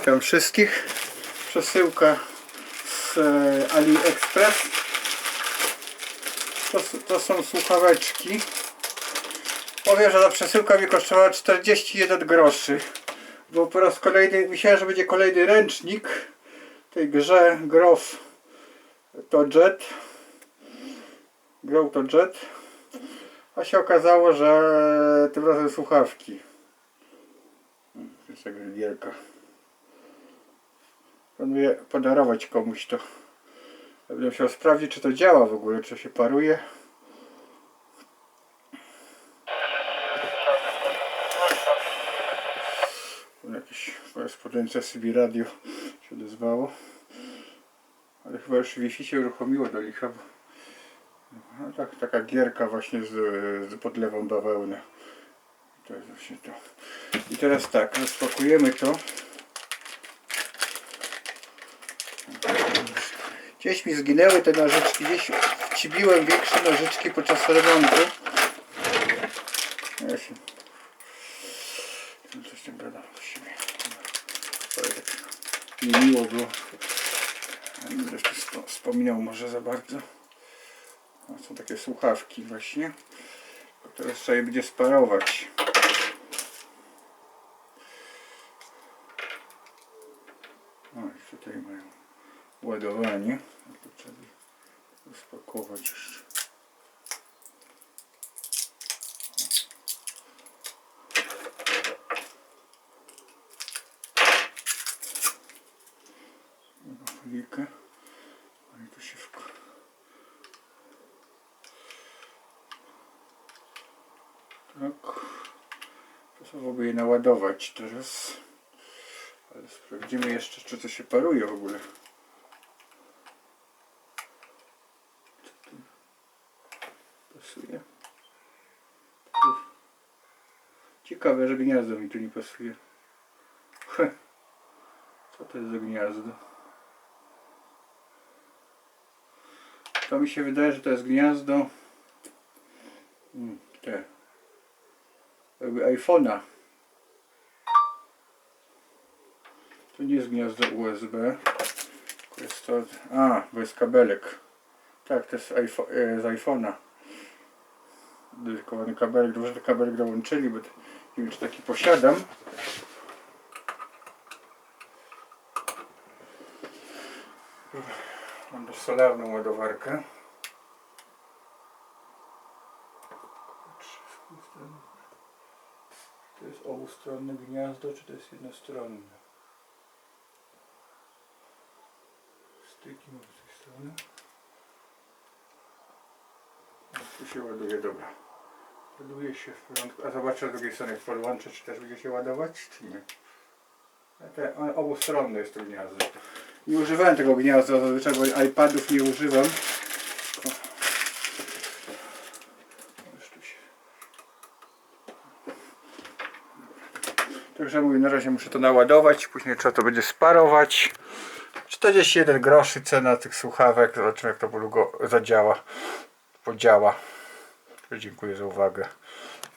Witam wszystkich. Przesyłka z e, AliExpress. To, to są słuchaweczki. Powiem, że ta przesyłka mi kosztowała 41 groszy. Bo po raz kolejny, myślałem, że będzie kolejny ręcznik tej grze Grow to Jet. Grow to Jet. A się okazało, że tym razem słuchawki. To jest taka gierka. Planuję podarować komuś to. Będę musiał sprawdzić, czy to działa w ogóle, czy się paruje. Jakieś korespondencja CB Radio się odezwało. Ale chyba już Wi-Fi się uruchomiło do licha. bo- No, tak, taka gierka właśnie z, z podlewą bawełny. To jest właśnie to. I teraz tak, rozpakujemy to. Gdzieś mi zginęły te nożyczki, gdzieś wcibiłem większe nożyczki podczas remontu. Ja. No Coś tam gadam właściwie. Ale tak niemiło było. Nie będę wspominał może za bardzo. A są takie słuchawki właśnie. Teraz trzeba je będzie sparować. O, i tutaj mają ładowanie. No to trzeba rozpakować jeszcze. Chwilkę. No i tu się wk... Tak. Pasowałoby je naładować teraz. Ale sprawdzimy jeszcze, czy to się paruje w ogóle. Co tu Ciekawe, że gniazdo mi tu nie pasuje. Co to jest za gniazdo? To mi się wydaje, że to jest gniazdo mm, te jakby iPhone'a. To nie jest gniazdo USB. Jest to. A, bo jest kabelek. Tak, to jest iPhone, z iPhone'a. Dedykowany kabelek. Że kabelek dołączyli, bo nie wiem, czy taki posiadam. Mam też solarną ładowarkę. To jest obustronne gniazdo, czy to jest jednostronne? Styki mam z tej strony. O, Tu się ładuje, dobra. Ładuje się w porządku. A zobaczę z drugiej strony, jak podłączę, czy też będzie się ładować, czy nie. Te, one obustronne jest to gniazdo. Nie używałem tego gniazda zazwyczaj, bo iPadów nie używam. Także mówię, na razie muszę to naładować, później trzeba to będzie sparować. 41 groszy cena tych słuchawek. Zobaczymy jak to długo zadziała, podziała. Perdi coisa vaga.